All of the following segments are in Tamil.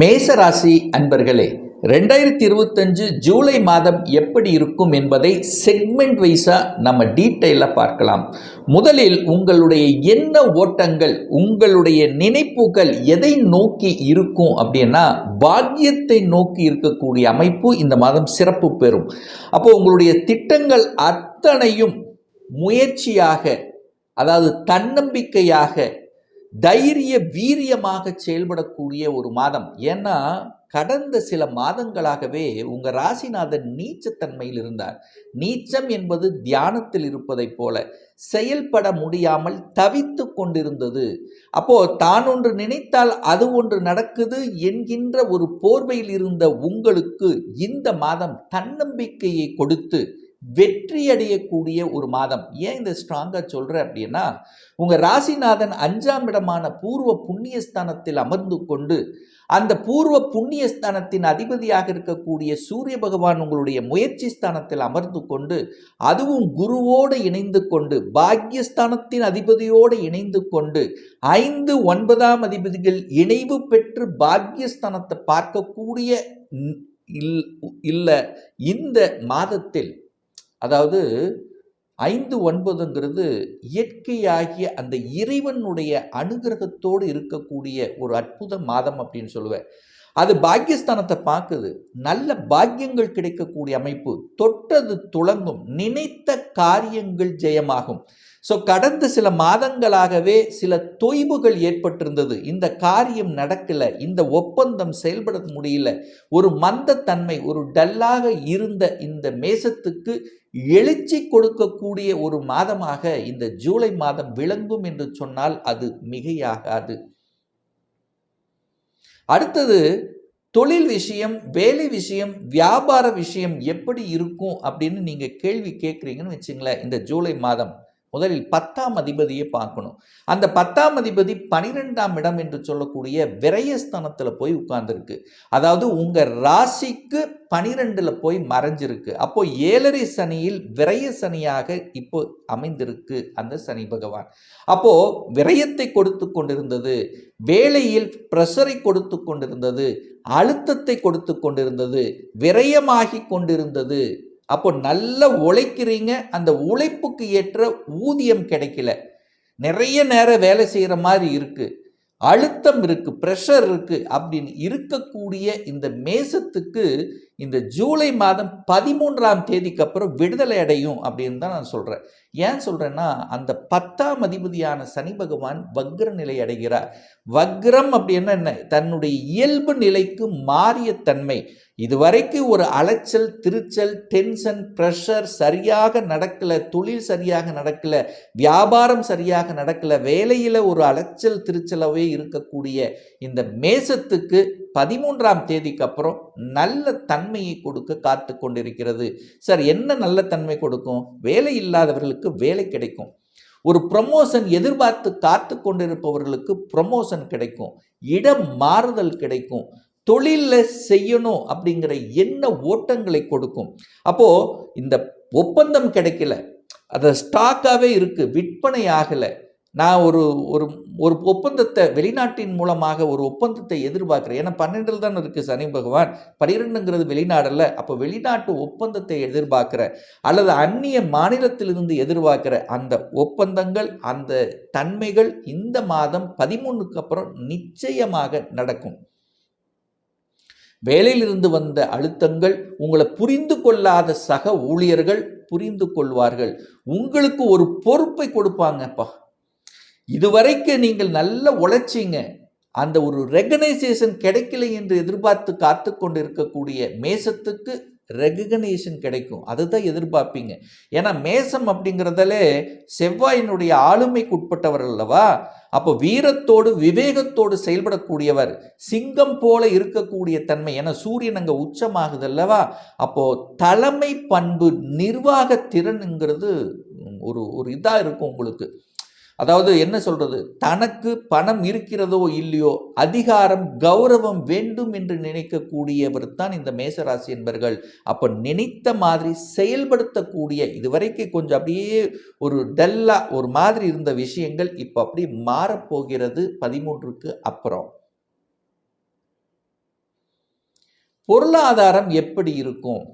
மேசராசி அன்பர்களே ரெண்டாயிரத்தி இருபத்தஞ்சு ஜூலை மாதம் எப்படி இருக்கும் என்பதை செக்மெண்ட் வைஸாக நம்ம டீட்டெயிலாக பார்க்கலாம். முதலில் உங்களுடைய என்ன ஓட்டங்கள் உங்களுடைய நினைப்புகள் எதை நோக்கி இருக்கும் அப்படின்னா பாக்கியத்தை நோக்கி இருக்கக்கூடிய அமைப்பு இந்த மாதம் சிறப்பு பெறும். அப்போ உங்களுடைய திட்டங்கள் அத்தனையும் முயற்சியாக அதாவது தன்னம்பிக்கையாக தைரிய வீரியமாக செயல்படக்கூடிய ஒரு மாதம். ஏன்னா கடந்த சில மாதங்களாகவே உங்கள் ராசிநாதன் நீச்சத்தன்மையில் இருந்தார். நீச்சம் என்பது தியானத்தில் இருப்பதைப் போல செயல்பட முடியாமல் தவித்து கொண்டிருந்தது. அப்போ தான் ஒன்று நினைத்தால் அது ஒன்று நடக்குது என்கின்ற ஒரு போர்வையில் இருந்த உங்களுக்கு இந்த மாதம் தன்னம்பிக்கையை கொடுத்து வெற்றி அடையக்கூடிய ஒரு மாதம். ஏன் இந்த ஸ்ட்ராங்காக சொல்கிறேன் அப்படின்னா உங்கள் ராசிநாதன் அஞ்சாம் இடமான பூர்வ புண்ணியஸ்தானத்தில் அமர்ந்து கொண்டு அந்த பூர்வ புண்ணியஸ்தானத்தின் அதிபதியாக இருக்கக்கூடிய சூரிய பகவான் உங்களுடைய முயற்சி ஸ்தானத்தில் அமர்ந்து கொண்டு அதுவும் குருவோடு இணைந்து கொண்டு பாக்யஸ்தானத்தின் அதிபதியோடு இணைந்து கொண்டு ஐந்து ஒன்பதாம் அதிபதிகள் இணைவு பெற்று பாக்யஸ்தானத்தை பார்க்கக்கூடிய இல்லை இந்த மாதத்தில் அதாவது ஐந்து ஒன்பதுங்கிறது இயற்கையாகிய அந்த இறைவனுடைய அனுகிரகத்தோடு இருக்கக்கூடிய ஒரு அற்புத மாதம் அப்படின்னு சொல்லுவேன். அது பாக்கியஸ்தானத்தை பார்க்குது. நல்ல பாக்கியங்கள் கிடைக்கக்கூடிய அமைப்பு. தொட்டது துளங்கும். நினைத்த காரியங்கள் ஜெயமாகும். ஸோ கடந்த சில மாதங்களாகவே சில தொய்வுகள் ஏற்பட்டிருந்தது. இந்த காரியம் நடக்கலை. இந்த ஒப்பந்தம் செயல்பட முடியல. ஒரு மந்தத்தன்மை ஒரு டல்லாக இருந்த இந்த மேசத்துக்கு எழுச்சி கொடுக்கக்கூடிய ஒரு மாதமாக இந்த ஜூலை மாதம் விளங்கும் என்று சொன்னால் அது மிகையாகாது. அடுத்தது தொழில் விஷயம் வேலை விஷயம் வியாபார விஷயம் எப்படி இருக்கும் அப்படின்னு நீங்கள் கேள்வி கேட்குறீங்கன்னு வச்சுங்களேன். இந்த ஜூலை மாதம். முதலில் பத்தாம் அதிபதியை பார்க்கணும். அந்த பத்தாம் அதிபதி பனிரெண்டாம் இடம் என்று சொல்லக்கூடிய விரயஸ்தானத்தில் போய் உட்கார்ந்துருக்கு. அதாவது உங்கள் ராசிக்கு பனிரெண்டில் போய் மறைஞ்சிருக்கு. அப்போ ஏழரை சனியில் விரய சனியாக இப்போ அமைந்திருக்கு அந்த சனி பகவான். அப்போ விரயத்தை கொடுத்து கொண்டிருந்தது வேலையில் ப்ரெஷரை கொடுத்து கொண்டிருந்தது அழுத்தத்தை கொடுத்து கொண்டிருந்தது விரயமாகி கொண்டிருந்தது. அப்போ நல்லா உழைக்கிறீங்க. அந்த உழைப்புக்கு ஏற்ற ஊதியம் கிடைக்கல. நிறைய நேரம் வேலை செய்கிற மாதிரி இருக்குது அழுத்தம் இருக்குது ப்ரெஷர் இருக்குது அப்படின்னு இருக்கக்கூடிய இந்த மேசத்துக்கு இந்த ஜூலை மாதம் பதிமூன்றாம் தேதிக்கு அப்புறம் விடுதலை அடையும் அப்படின்னு தான் நான் சொல்கிறேன் ஏன் சொல்கிறேன்னா அந்த பத்தாம் அதிபதியான சனி பகவான் வக்ர நிலை அடைகிறார். வக்ரம் அப்படின்னா என்ன? தன்னுடைய இயல்பு நிலைக்கு மாறிய தன்மை. இதுவரைக்கும் ஒரு அலைச்சல் திருச்சல் டென்ஷன் ப்ரெஷர் சரியாக நடக்கலை தொழில் சரியாக நடக்கலை வியாபாரம் சரியாக நடக்கலை வேலையில் ஒரு அலைச்சல் திருச்சலவே இருக்கக்கூடிய இந்த மேசத்துக்கு பதிமூன்றாம் தேதிக்கு அப்புறம் நல்ல தன்மையை கொடுக்க காத்து கொண்டிருக்கிறது. சார் என்ன நல்ல தன்மை கொடுக்கும்? வேலை இல்லாதவர்களுக்கு வேலை கிடைக்கும். ஒரு ப்ரமோஷன் எதிர்பார்த்து காத்து கொண்டிருப்பவர்களுக்கு ப்ரமோஷன் கிடைக்கும். இடம் மாறுதல் கிடைக்கும். தொழிலில் செய்யணும் அப்படிங்கிற என்ன ஓட்டங்களை கொடுக்கும். அப்போது இந்த ஒப்பந்தம் கிடைக்கல. அது ஸ்டாக்காகவே இருக்குது விற்பனை ஆகலை. நான் ஒரு ஒரு ஒரு ஒப்பந்தத்தை வெளிநாட்டின் மூலமாக ஒரு ஒப்பந்தத்தை எதிர்பார்க்குறேன். ஏன்னா பன்னெண்டில் தான் இருக்குது சனி பகவான். பனிரெண்டுங்கிறது வெளிநாடல்ல. அப்போ வெளிநாட்டு ஒப்பந்தத்தை எதிர்பார்க்குற அல்லது அந்நிய மாநிலத்திலிருந்து எதிர்பார்க்குற அந்த ஒப்பந்தங்கள் அந்த தன்மைகள் இந்த மாதம் பதிமூணுக்கு அப்புறம் நிச்சயமாக நடக்கும். வேலையிலிருந்து வந்த அழுத்தங்கள் உங்களை புரிந்து கொள்ளாத சக ஊழியர்கள் புரிந்து கொள்வார்கள். உங்களுக்கு ஒரு பொறுப்பை கொடுப்பாங்கப்பா. இதுவரைக்கும் நீங்கள் நல்ல உழைச்சிங்க. அந்த ஒரு ரெகனைசேஷன் கிடைக்கல என்று எதிர்பார்த்து காத்து கொண்டு இருக்கக்கூடிய மேசத்துக்கு ரெகனைசேஷன் கிடைக்கும். அதுதான் எதிர்பார்ப்பீங்க. ஏன்னா மேசம் அப்படிங்கிறதாலே செவ்வாயினுடைய ஆளுமைக்கு உட்பட்டவர் அல்லவா? அப்போ வீரத்தோடு விவேகத்தோடு செயல்படக்கூடியவர் சிங்கம் போல இருக்கக்கூடிய தன்மை. ஏன்னா சூரியன் அங்கே உச்சமாகுது அல்லவா? அப்போது தலைமை பண்பு நிர்வாக திறனுங்கிறது ஒரு ஒரு இதாக இருக்கும் உங்களுக்கு. அதாவது என்ன சொல்றது? தனக்கு பணம் இருக்கிறதோ இல்லையோ அதிகாரம் கௌரவம் வேண்டும் என்று நினைக்கக்கூடியவர் தான் இந்த மேசராசி என்பர்கள். அப்போ நினைத்த மாதிரி செயல்படுத்தக்கூடிய இதுவரைக்கும் கொஞ்சம் அப்படியே ஒரு டல்லா ஒரு மாதிரி இருந்த விஷயங்கள் இப்போ அப்படி மாறப்போகிறது பதிமூன்றுக்கு அப்புறம். பொருளாதாரம் எப்படி இருக்கும்?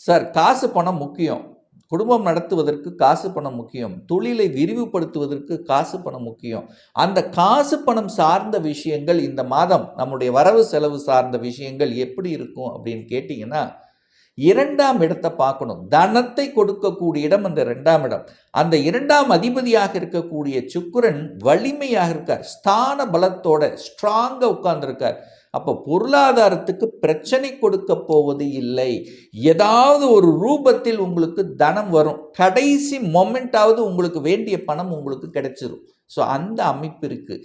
சார் காசு பணம் முக்கியம். குடும்பம் நடத்துவதற்கு காசு பணம் முக்கியம். தொழிலை விரிவுபடுத்துவதற்கு காசு பணம் முக்கியம். அந்த காசு பணம் சார்ந்த விஷயங்கள் இந்த மாதம் நம்முடைய வரவு செலவு சார்ந்த விஷயங்கள் எப்படி இருக்கும் அப்படின்னு கேட்டிங்கன்னா இரண்டாம் இடத்தை பார்க்கணும். தனத்தை கொடுக்கக்கூடிய இடம் அந்த இரண்டாம் இடம். அந்த இரண்டாம் அதிபதியாக இருக்கக்கூடிய சுக்கரன் வலிமையாக இருக்கார். ஸ்தான பலத்தோட ஸ்ட்ராங்காக உட்கார்ந்துருக்கார். அப்போ பொருளாதாரத்துக்கு பிரச்சனை கொடுக்க போவது இல்லை. ஏதாவது ஒரு ரூபத்தில் உங்களுக்கு தனம் வரும். கடைசி மொமெண்ட்டாவது உங்களுக்கு வேண்டிய பணம் உங்களுக்கு கிடைச்சிரும். ஸோ அந்த அமைப்பு இருக்குது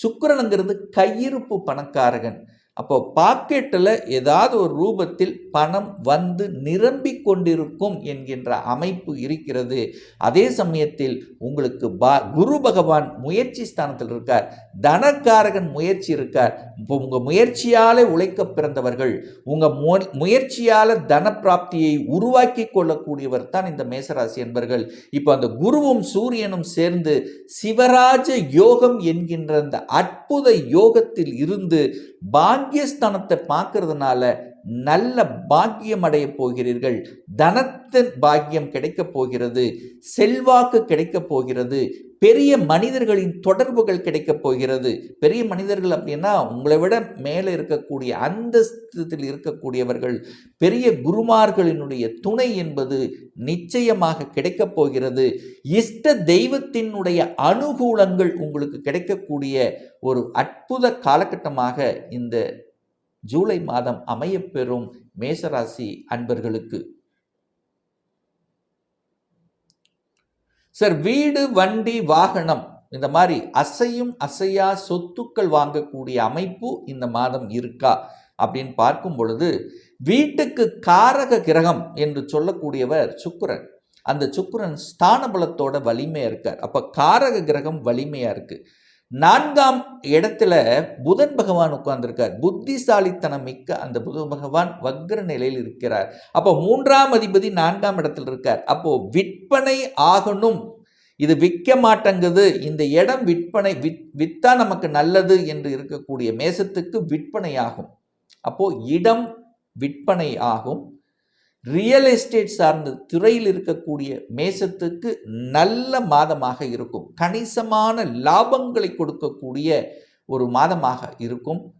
சுக்கரனுங்கிறது கையிருப்பு பணக்காரகன். அப்போ பாக்கெட்டில் ஏதாவது ஒரு ரூபத்தில் பணம் வந்து நிரம்பி கொண்டிருக்கும் என்கின்ற அமைப்பு இருக்கிறது. அதே சமயத்தில் உங்களுக்கு பா குரு பகவான் முயற்சி ஸ்தானத்தில் இருக்கார். தனக்காரகன் முயற்சி இருக்கார். இப்போ உங்கள் முயற்சியால் உழைக்க பிறந்தவர்கள் உங்கள் மு முயற்சியால் தன பிராப்தியை உருவாக்கி கொள்ளக்கூடியவர் தான் இந்த மேசராசி என்பர்கள். இப்போ அந்த குருவும் சூரியனும் சேர்ந்து சிவராஜ யோகம் என்கின்ற அந்த அற்புத யோகத்தில் இருந்து பாக்கியஸ்தானத்தை பார்க்கறதுனால நல்ல பாக்கியம் அடையப் போகிறீர்கள். தனத்தின் பாக்கியம் கிடைக்கப் போகிறது. செல்வாக்கு கிடைக்கப் போகிறது. பெரிய மனிதர்களின் தொடர்புகள் கிடைக்கப் போகிறது. பெரிய மனிதர்கள் அப்படின்னா உங்களை விட மேலே இருக்கக்கூடிய அந்தஸ்தத்தில் இருக்கக்கூடியவர்கள். பெரிய குருமார்களினுடைய துணை என்பது நிச்சயமாக கிடைக்கப் போகிறது. இஷ்ட தெய்வத்தினுடைய அனுகூலங்கள் உங்களுக்கு கிடைக்கக்கூடிய ஒரு அற்புத காலகட்டமாக இந்த ஜூலை மாதம் அமையப்பெறும் மேசராசி அன்பர்களுக்கு. சார் வீடு வண்டி வாகனம் இந்த மாதிரி அசையும் அசையா சொத்துக்கள் வாங்கக்கூடிய அமைப்பு இந்த மாதம் இருக்கா? அப்படின்னு பார்க்கும் பொழுது வீட்டுக்கு காரக கிரகம் என்று சொல்லக்கூடியவர் சுக்கிரன். அந்த சுக்கிரன் ஸ்தான பலத்தோட வலிமையாக இருக்கார். அப்போ காரக கிரகம் வலிமையாக இருக்குது நான்காம் இடத்துல புதன் பகவான் உட்கார்ந்திருக்கார். புத்திசாலித்தனம் மிக்க அந்த புதன் பகவான் வக்ர நிலையில் இருக்கிறார். அப்போ மூன்றாம் அதிபதி நான்காம் இடத்துல இருக்கார். அப்போ விற்பனை ஆகணும். இது விற்க மாட்டேங்குது. இந்த இடம் விற்பனை வித் வித்தா நமக்கு நல்லது என்று இருக்கக்கூடிய மேசத்துக்கு விற்பனை ஆகும். அப்போ இடம் விற்பனை ஆகும். ரியல் எஸ்டேட் சார்ந்த துறையில் இருக்கக்கூடிய மேசத்துக்கு நல்ல மாதமாக இருக்கும். கணிசமான லாபங்களை கொடுக்கக்கூடிய ஒரு மாதமாக இருக்கும்.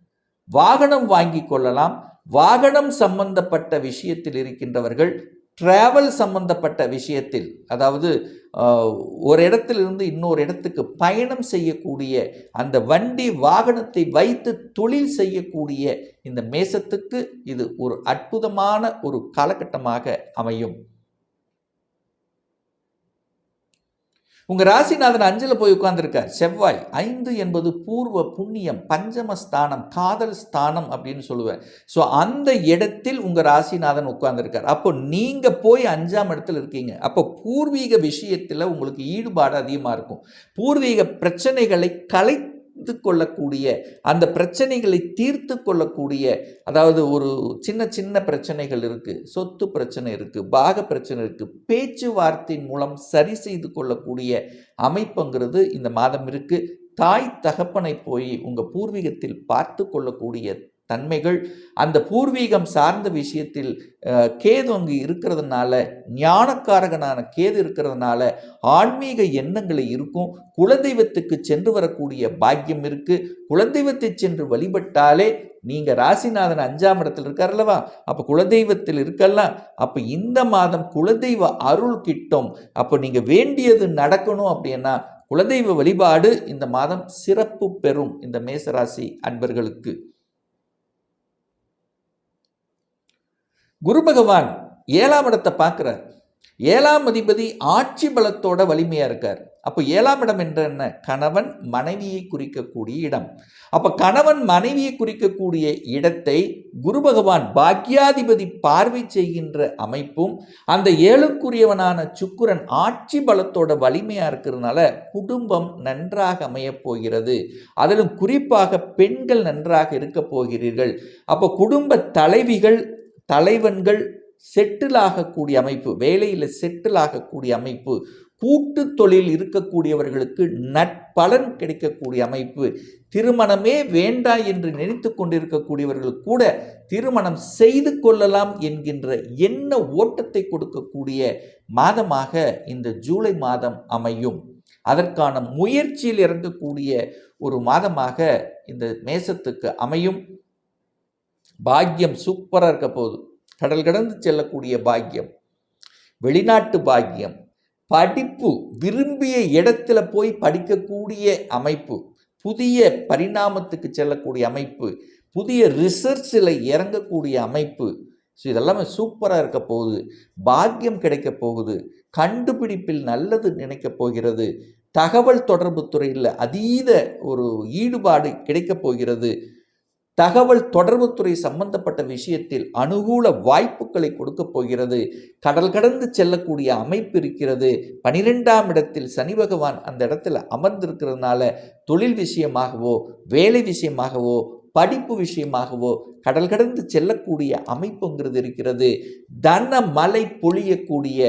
வாகனம் வாங்கி கொள்ளலாம். வாகனம் சம்பந்தப்பட்ட விஷயத்தில் இருக்கின்றவர்கள் டிராவல் சம்பந்தப்பட்ட விஷயத்தில் அதாவது ஒரு இடத்திலிருந்து இன்னொரு இடத்துக்கு பயணம் செய்யக்கூடிய அந்த வண்டி வாகனத்தை வைத்து தொழில் செய்யக்கூடிய இந்த மேசத்துக்கு இது ஒரு அற்புதமான ஒரு காலகட்டமாக அமையும். உங்கள் ராசிநாதன் அஞ்சில் போய் உட்கார்ந்துருக்கார். செவ்வாய் ஐந்து என்பது பூர்வ புண்ணியம் பஞ்சம ஸ்தானம் காதல் ஸ்தானம் அப்படின்னு சொல்லுவேன் ஸோ அந்த இடத்தில் உங்கள் ராசிநாதன் உட்கார்ந்துருக்கார். அப்போ நீங்கள் போய் அஞ்சாம் இடத்துல இருக்கீங்க. அப்போ பூர்வீக விஷயத்தில் உங்களுக்கு ஈடுபாடு அதிகமாக இருக்கும். பூர்வீக பிரச்சனைகளை கலை தீர்த்து கொள்ளக்கூடிய அந்த பிரச்சனைகளை தீர்த்து கொள்ளக்கூடிய அதாவது ஒரு சின்ன சின்ன பிரச்சனைகள் இருக்குது சொத்து பிரச்சனை இருக்குது பாக பிரச்சனை இருக்குது பேச்சுவார்த்தையின் மூலம் சரி செய்து கொள்ளக்கூடிய அமைப்புங்கிறது இந்த மாதம் இருக்குது தாய் தகப்பனை போய் உங்கள் பூர்வீகத்தில் பார்த்து கொள்ளக்கூடிய தன்மைகள். அந்த பூர்வீகம் சார்ந்த விஷயத்தில் கேது அங்கு இருக்கிறதுனால ஞானக்காரகனான கேது இருக்கிறதுனால ஆன்மீக எண்ணங்களை இருக்கும். குலதெய்வத்துக்கு சென்று வரக்கூடிய பாக்கியம் இருக்குது குலதெய்வத்தை சென்று வழிபட்டாலே நீங்கள் ராசிநாதன் அஞ்சாம் இடத்தில் இருக்கார் அல்லவா? அப்போ குலதெய்வத்தில் இருக்கலாம் அப்போ இந்த மாதம் குலதெய்வ அருள் கிட்டும். அப்போ நீங்கள் வேண்டியது நடக்கணும் அப்படின்னா குலதெய்வ வழிபாடு இந்த மாதம் சிறப்பு பெறும் இந்த மேசராசி அன்பர்களுக்கு. குரு பகவான் ஏழாம் இடத்தை பார்க்குறார். ஏழாம் அதிபதி ஆட்சி பலத்தோட வலிமையாக இருக்கார். அப்போ ஏழாம் இடம் என்ற என்ன? கணவன் மனைவியை குறிக்கக்கூடிய இடம். அப்போ கணவன் மனைவியை குறிக்கக்கூடிய இடத்தை குரு பகவான் பாக்யாதிபதி பார்வை செய்கின்ற அமைப்பும் அந்த ஏழுக்குரியவனான சுக்குரன் ஆட்சி பலத்தோட வலிமையாக இருக்கிறதுனால குடும்பம் நன்றாக அமையப் போகிறது. அதிலும் குறிப்பாக பெண்கள் நன்றாக இருக்க போகிறீர்கள். அப்போ குடும்ப தலைவிகள் தலைவன்கள் செட்டில் ஆகக்கூடிய அமைப்பு வேலையில் செட்டில் ஆகக்கூடிய அமைப்பு கூட்டு தொழில் இருக்கக்கூடியவர்களுக்கு நட்பலன் கிடைக்கக்கூடிய அமைப்பு திருமணமே வேண்டா என்று நினைத்து கொண்டிருக்கக்கூடியவர்கள் கூட திருமணம் செய்து கொள்ளலாம் என்கின்ற என்ன ஓட்டத்தை கொடுக்கக்கூடிய மாதமாக இந்த ஜூலை மாதம் அமையும். அதற்கான முயற்சியில் இறங்கக்கூடிய ஒரு மாதமாக இந்த மேசத்துக்கு அமையும். பாக்கியம் சூப்பராக இருக்க போகுது. கடல் கடந்து செல்லக்கூடிய பாக்கியம். வெளிநாட்டு பாக்கியம். படிப்பு விரும்பிய இடத்துல போய் படிக்கக்கூடிய அமைப்பு. புதிய பரிணாமத்துக்கு செல்லக்கூடிய அமைப்பு. புதிய ரிசர்ச்சில் இறங்கக்கூடிய அமைப்பு. ஸோ இதெல்லாமே சூப்பராக இருக்க போகுது. பாக்கியம் கிடைக்க போகுது. கண்டுபிடிப்பில் நல்லது நினைக்க போகிறது. தகவல் தொடர்பு துறையில் அதீத ஒரு ஈடுபாடு கிடைக்கப் போகிறது. தகவல் தொடர்புத்துறை சம்பந்தப்பட்ட விஷயத்தில் அனுகூல வாய்ப்புகளை கொடுக்க போகிறது. கடல் கடந்து செல்லக்கூடிய அமைப்பு இருக்கிறது. பனிரெண்டாம் இடத்தில் சனி பகவான் அந்த இடத்துல அமர்ந்திருக்கிறதுனால தொழில் விஷயமாகவோ வேலை விஷயமாகவோ படிப்பு விஷயமாகவோ கடல் கடந்து செல்லக்கூடிய அமைப்புங்கிறது இருக்கிறது. தன மலை பொழியக்கூடிய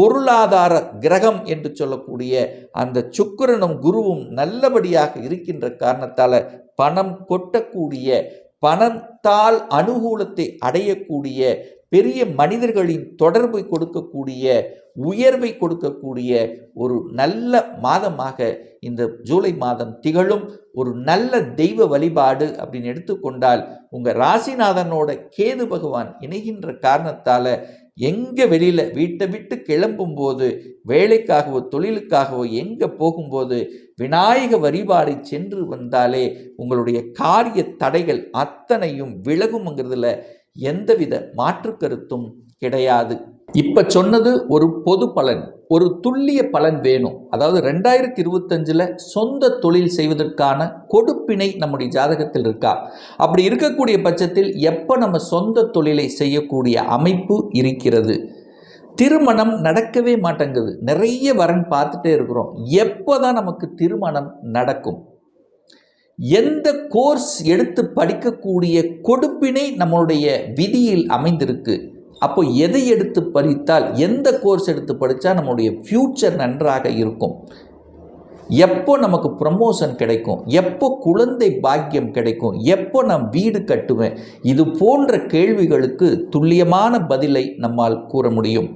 பொருளாதார கிரகம் என்று சொல்லக்கூடிய அந்த சுக்கிரனும் குருவும் நல்லபடியாக இருக்கின்ற காரணத்தால் பணம் கொட்டக்கூடிய பணத்தால் அனுகூலத்தை அடையக்கூடிய பெரிய மனிதர்களின் தொடர்பை கொடுக்கக்கூடிய உயர்வை கொடுக்கக்கூடிய ஒரு நல்ல மாதமாக இந்த ஜூலை மாதம் திகழும். ஒரு நல்ல தெய்வ வழிபாடு அப்படின்னு எடுத்துக்கொண்டால் உங்கள் ராசிநாதனோட கேது பகவான் இணைகின்ற காரணத்தால் எங்கே வெளியில் வீட்டை விட்டு கிளம்பும்போது வேலைக்காகவோ தொழிலுக்காகவோ எங்கே போகும்போது விநாயக வழிபாடு சென்று வந்தாலே உங்களுடைய காரிய தடைகள் அத்தனையும் விலகுங்கிறதுல எந்தவித மாற்று கருத்தும் கிடையாது. இப்போ சொன்னது ஒரு பொது பலன் ஒரு துல்லிய பலன் வேணும். அதாவது ரெண்டாயிரத்தி இருபத்தஞ்சில் சொந்த தொழில் செய்வதற்கான கொடுப்பினை நம்முடைய ஜாதகத்தில் இருக்கா? அப்படி இருக்கக்கூடிய பட்சத்தில் எப்போ நம்ம சொந்த தொழிலை செய்யக்கூடிய அமைப்பு இருக்கிறது? திருமணம் நடக்கவே மாட்டேங்குது. நிறைய வரன் பார்த்துட்டே இருக்கிறோம். எப்போ தான் நமக்கு திருமணம் நடக்கும்? எந்த கோர்ஸ் எடுத்து படிக்கக்கூடிய கொடுப்பினை நம்மளுடைய விதியில் அமைந்திருக்கு? அப்போ எதை எடுத்து படித்தால் எந்த கோர்ஸ் எடுத்து படித்தா நம்மளுடைய ஃப்யூச்சர் நன்றாக இருக்கும்? எப்போ நமக்கு ப்ரமோஷன் கிடைக்கும்? எப்போ குழந்தை பாக்கியம் கிடைக்கும்? எப்போ நான் வீடு கட்டுவேன்? இது போன்ற கேள்விகளுக்கு துல்லியமான பதிலை நம்மால் கூற முடியும்.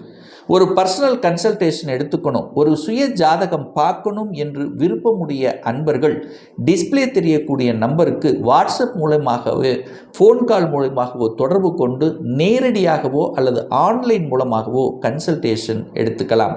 ஒரு பர்சனல் கன்சல்டேஷன் எடுத்துக்கணும். ஒரு சுய ஜாதகம் பார்க்கணும் என்று விருப்பமுடைய அன்பர்கள் டிஸ்பிளே தெரியக்கூடிய நம்பருக்கு வாட்ஸ்அப் மூலமாகவோ ஃபோன் கால் மூலமாகவோ தொடர்பு கொண்டு நேரடியாகவோ அல்லது ஆன்லைன் மூலமாகவோ கன்சல்டேஷன் எடுத்துக்கலாம்.